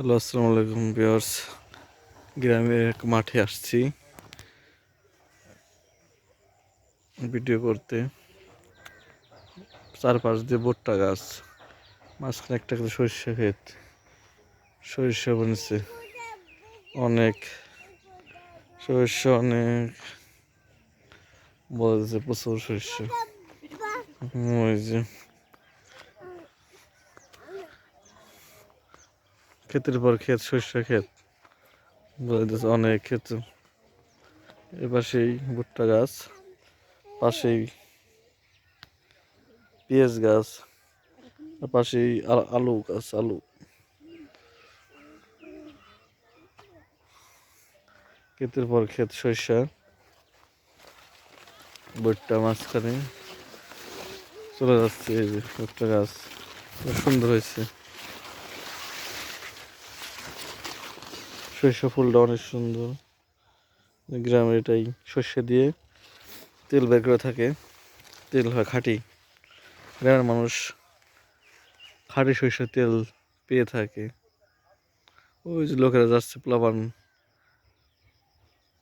Hello, আসসালামু আলাইকুম বিয়ার্স গ্রামের এক মাঠে আসছি। ভিডিও করতে। চারপাশ দিয়ে ভুট্টা গাছ। মাঝখানে একটা করে সরিষা ক্ষেত। সরিষা বনেছে। অনেক সরিষা অনেক। বলেছে প্রচুর সরিষা। ওই যে ক্ষেতের পর ক্ষেত সরিষা ক্ষেত যাচ্ছে অনেক ক্ষেত। এ পাশেই ভুট্টা গাছ, পাশেই পেঁয়াজ গাছ পাশেই আলু গাছ, আলু। ক্ষেতের পর ক্ষেত সরিষা ভুট্টা মাঝখানে। চলে যাচ্ছে এই যে ভুট্টা গাছ সুন্দর হয়েছে। সরিষা ফুলটা অনেক সুন্দর। গ্রামের এটাই সর্ষে দিয়ে তেল বের করে থাকে। তেল হয় খাঁটি। গ্রামের মানুষ খাঁটি সরিষার তেল পেয়ে থাকে। ওই যে লোকেরা যাচ্ছে, প্লাবান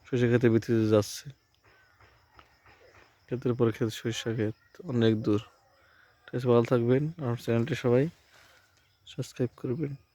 সরিষা খেতে বিক্রিতে যাচ্ছে। ক্ষেতের পরে ক্ষেত, সরিষা ক্ষেত অনেক দূর। ঠিক আছে, ভালো থাকবেন। আমার চ্যানেলটি সবাই সাবস্ক্রাইব করবেন।